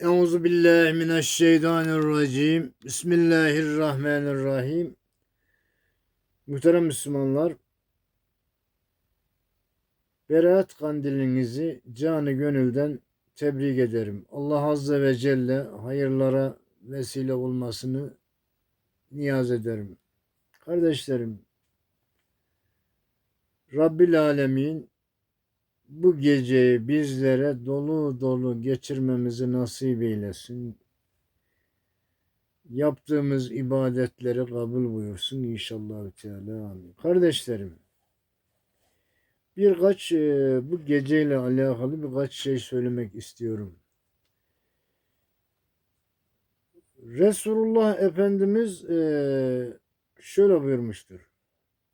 Euzu billahi mineşşeytanirracim. Bismillahirrahmanirrahim. Muhterem Müslümanlar, Berat kandilinizi canı gönülden tebrik ederim. Allah Azze ve Celle hayırlara vesile olmasını niyaz ederim. Kardeşlerim, Rabbil Alemin bu geceyi bizlere dolu dolu geçirmemizi nasip eylesin. Yaptığımız ibadetleri kabul buyursun inşallah Teala. Amin. Kardeşlerim, birkaç e, bu geceyle alakalı birkaç şey söylemek istiyorum. Resulullah Efendimiz e, şöyle buyurmuştur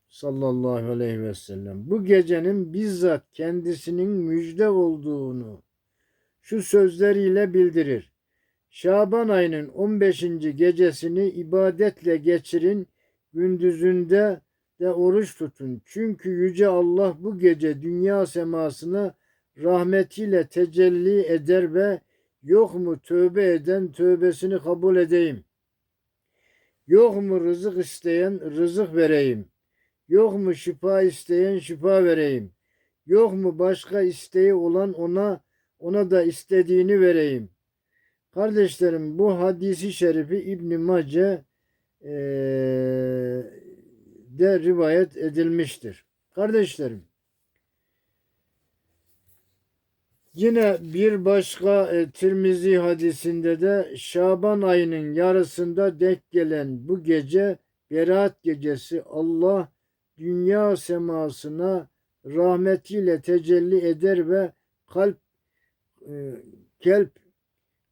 sallallahu aleyhi ve sellem bu gecenin bizzat kendisinin müjde olduğunu şu sözleriyle bildirir. Şaban ayının 15. gecesini ibadetle geçirin, gündüzünde de oruç tutun. Çünkü Yüce Allah bu gece dünya semasına rahmetiyle tecelli eder ve yok mu tövbe eden tövbesini kabul edeyim. Yok mu rızık isteyen rızık vereyim.'' Yok mu şifa isteyen şifa vereyim. Yok mu başka isteği olan ona ona da istediğini vereyim. Kardeşlerim bu hadisi şerifi İbn Mace e, de rivayet edilmiştir. Kardeşlerim Yine bir başka e, Tirmizi hadisinde de Şaban ayının yarısında denk gelen bu gece Berat gecesi Allah dünya semasına rahmetiyle tecelli eder ve kalp e, kelp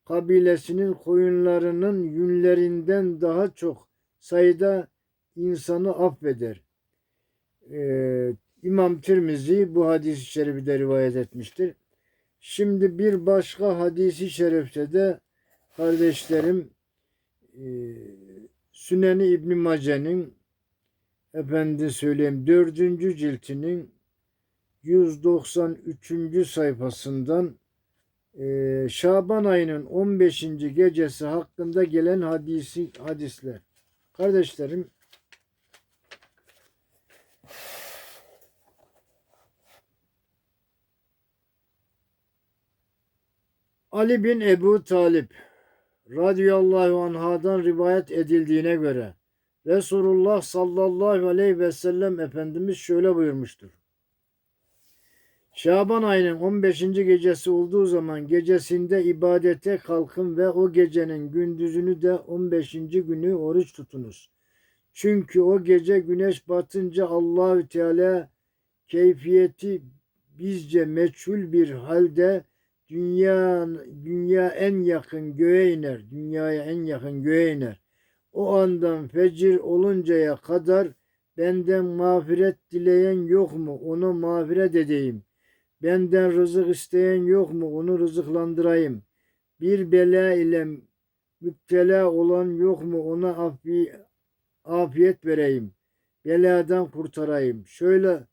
kabilesinin koyunlarının yünlerinden daha çok sayıda insanı affeder. Ee, İmam Tirmizi bu hadisi şerifi de rivayet etmiştir. Şimdi bir başka hadisi şerifte de kardeşlerim e, Süneni İbn Mace'nin efendi söyleyeyim dördüncü ciltinin 193. sayfasından e, Şaban ayının 15. gecesi hakkında gelen hadisi hadisler. Kardeşlerim Ali bin Ebu Talip radıyallahu anhadan rivayet edildiğine göre Resulullah sallallahu aleyhi ve sellem Efendimiz şöyle buyurmuştur. Şaban ayının 15. gecesi olduğu zaman gecesinde ibadete kalkın ve o gecenin gündüzünü de 15. günü oruç tutunuz. Çünkü o gece güneş batınca Allahü Teala keyfiyeti bizce meçhul bir halde dünya dünya en yakın göğe iner. Dünyaya en yakın göğe iner. O andan fecir oluncaya kadar benden mağfiret dileyen yok mu? Onu mağfiret edeyim. Benden rızık isteyen yok mu? Onu rızıklandırayım. Bir bela ile müptela olan yok mu? Ona afi, afiyet vereyim. Beladan kurtarayım. Şöyle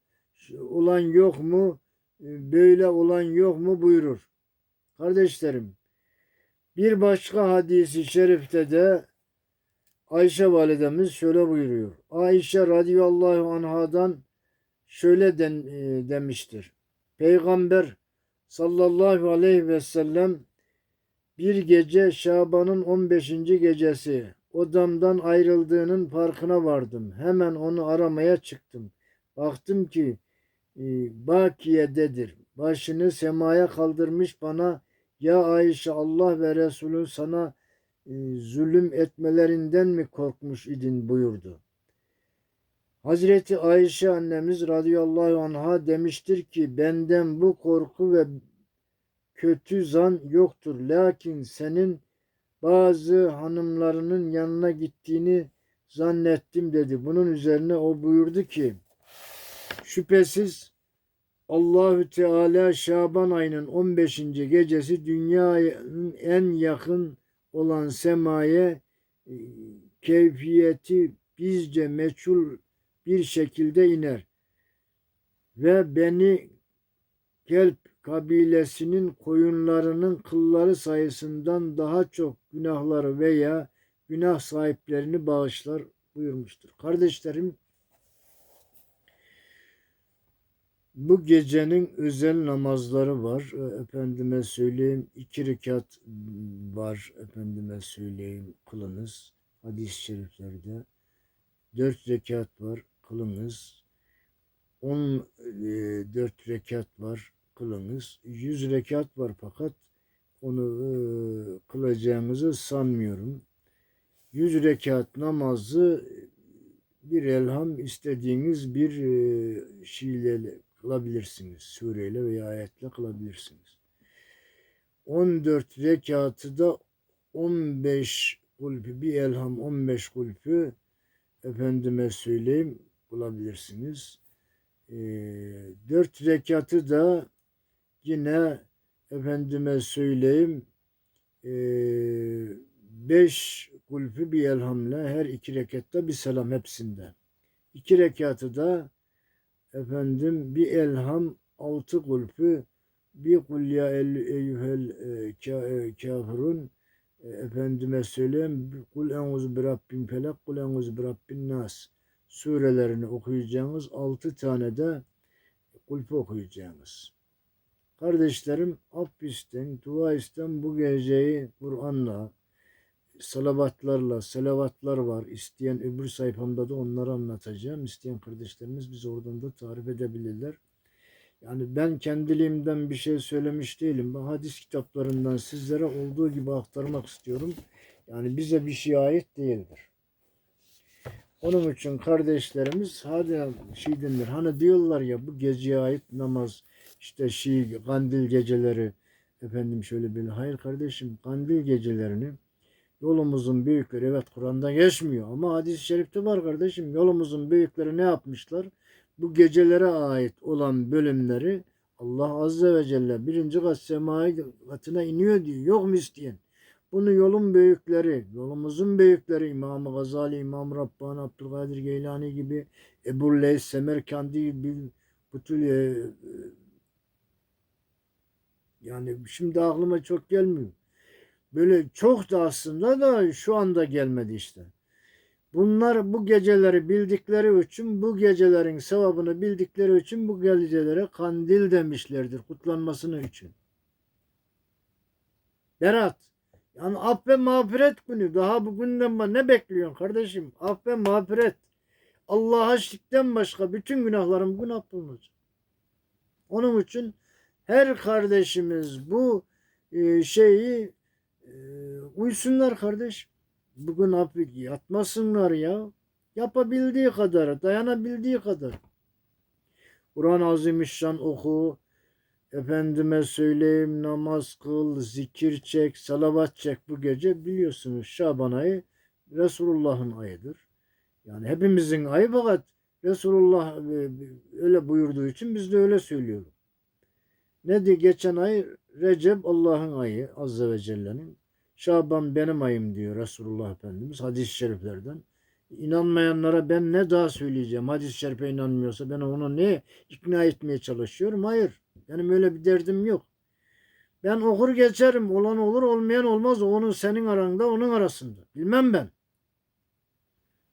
olan yok mu? Böyle olan yok mu? buyurur. Kardeşlerim, bir başka hadisi şerifte de Ayşe validemiz şöyle buyuruyor. Ayşe radıyallahu anhadan şöyle den, e, demiştir. Peygamber sallallahu aleyhi ve sellem bir gece Şaban'ın 15. gecesi odamdan ayrıldığının farkına vardım. Hemen onu aramaya çıktım. Baktım ki e, Bakiye'dedir. Başını semaya kaldırmış bana ya Ayşe Allah ve Resulü sana zulüm etmelerinden mi korkmuş idin buyurdu. Hazreti Ayşe annemiz radıyallahu anha demiştir ki benden bu korku ve kötü zan yoktur. Lakin senin bazı hanımlarının yanına gittiğini zannettim dedi. Bunun üzerine o buyurdu ki şüphesiz Allahü Teala Şaban ayının 15. gecesi dünyanın en yakın olan semaya e, keyfiyeti bizce meçhul bir şekilde iner ve beni kelp kabilesinin koyunlarının kılları sayısından daha çok günahları veya günah sahiplerini bağışlar buyurmuştur. Kardeşlerim bu gecenin özel namazları var. Ee, Efendime söyleyeyim iki rekat var. Efendime söyleyeyim kılınız. Hadis-i şeriflerde. Dört rekat var kılınız. On e, dört rekat var kılınız. Yüz rekat var fakat onu e, kılacağınızı sanmıyorum. Yüz rekat namazı bir elham istediğiniz bir e, şeyle kılabilirsiniz. Sureyle veya ayetle kılabilirsiniz. 14 rekatı da 15 kulpü bir elham 15 kulpü efendime söyleyeyim bulabilirsiniz. E, 4 rekatı da yine efendime söyleyeyim e, 5 kulpü bir elhamla her iki rekatta bir selam hepsinde. İki rekatı da efendim bir elham altı kulpü bir kul ya el, eyyuhel e, ka- kafirun e, efendime söyleyeyim kul enuz bi rabbin felak kul enuz bi rabbin nas surelerini okuyacağınız altı tane de kulpü okuyacağınız. Kardeşlerim af isten, dua isten bu geceyi Kur'an'la, salavatlarla, selavatlar var. İsteyen öbür sayfamda da onları anlatacağım. İsteyen kardeşlerimiz biz oradan da tarif edebilirler. Yani ben kendiliğimden bir şey söylemiş değilim. Ben hadis kitaplarından sizlere olduğu gibi aktarmak istiyorum. Yani bize bir şey ait değildir. Onun için kardeşlerimiz hadi şey denir. Hani diyorlar ya bu geceye ait namaz işte şey kandil geceleri efendim şöyle bir hayır kardeşim kandil gecelerini Yolumuzun büyükleri evet Kur'an'da geçmiyor ama hadis-i şerifte var kardeşim. Yolumuzun büyükleri ne yapmışlar? Bu gecelere ait olan bölümleri Allah Azze ve Celle birinci kat semai katına iniyor diyor. Yok mu isteyen? Bunu yolun büyükleri, yolumuzun büyükleri İmam Gazali, İmam Rabbani, Abdülkadir Geylani gibi Ebu Leys, Semerkandi gibi bütün e, yani şimdi aklıma çok gelmiyor. Böyle çok da aslında da şu anda gelmedi işte. Bunlar bu geceleri bildikleri için, bu gecelerin sevabını bildikleri için bu gecelere kandil demişlerdir kutlanmasını için. Berat. Yani af ve mağfiret günü. Daha bugünden ne bekliyorsun kardeşim? Af ve mağfiret. Allah'a şirkten başka bütün günahlarım bugün affolunacak. Onun için her kardeşimiz bu e, şeyi uysunlar kardeş. Bugün hafif yatmasınlar ya. Yapabildiği kadar, dayanabildiği kadar. Kur'an-ı Azimüşşan oku. Efendime söyleyeyim namaz kıl, zikir çek, salavat çek bu gece. Biliyorsunuz Şaban ayı Resulullah'ın ayıdır. Yani hepimizin ayı fakat Resulullah e, öyle buyurduğu için biz de öyle söylüyoruz. Ne diye geçen ay Recep Allah'ın ayı Azze ve Celle'nin. Şaban benim ayım diyor Resulullah Efendimiz hadis-i şeriflerden. İnanmayanlara ben ne daha söyleyeceğim? Hadis-i şerife inanmıyorsa ben onu ne ikna etmeye çalışıyorum? Hayır. Benim öyle bir derdim yok. Ben okur geçerim. Olan olur olmayan olmaz. Onun senin aranda onun arasında. Bilmem ben.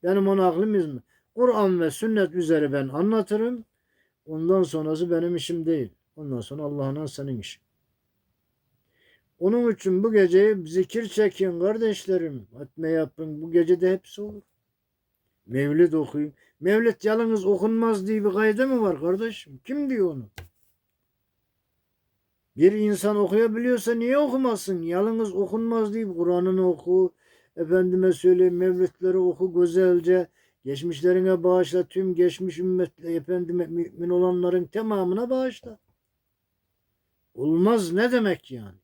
Benim ona aklım izmi. Kur'an ve sünnet üzere ben anlatırım. Ondan sonrası benim işim değil. Ondan sonra Allah'ın senin işin. Onun için bu geceyi zikir çekin kardeşlerim. Hatme yapın. Bu gecede hepsi olur. Mevlid okuyun. Mevlid yalnız okunmaz diye bir kaydı mı var kardeşim? Kim diyor onu? Bir insan okuyabiliyorsa niye okumasın? Yalnız okunmaz diye Kur'an'ını oku. Efendime söyleyeyim mevlütleri oku güzelce. Geçmişlerine bağışla. Tüm geçmiş ümmet efendime mümin olanların tamamına bağışla. Olmaz ne demek yani?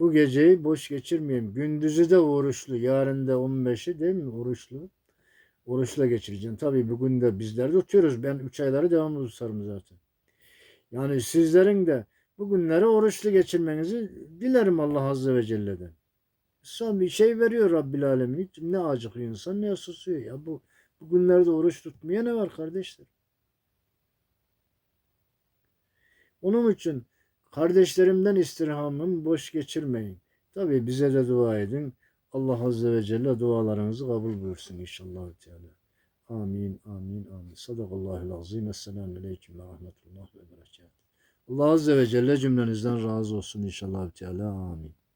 Bu geceyi boş geçirmeyeyim. Gündüzü de oruçlu. Yarın da 15'i değil mi? Oruçlu. Oruçla geçireceğim. Tabii bugün de bizler de tutuyoruz. Ben 3 ayları devamlı tutarım zaten. Yani sizlerin de bu günleri oruçlu geçirmenizi dilerim Allah Azze ve Celle'den. Son bir şey veriyor Rabbil Alemin. Ne acıkıyor insan ne susuyor ya. Bu, bu günlerde oruç tutmaya ne var kardeşler? Onun için kardeşlerimden istirhamım boş geçirmeyin. Tabii bize de dua edin. Allah Azze ve Celle dualarınızı kabul buyursun inşallah. Teala. Amin, amin, amin. Sadakallahul azim. Esselamu aleyküm ve rahmetullah ve berekatuhu. Allah Azze ve Celle cümlenizden razı olsun inşallah. Teala. Amin.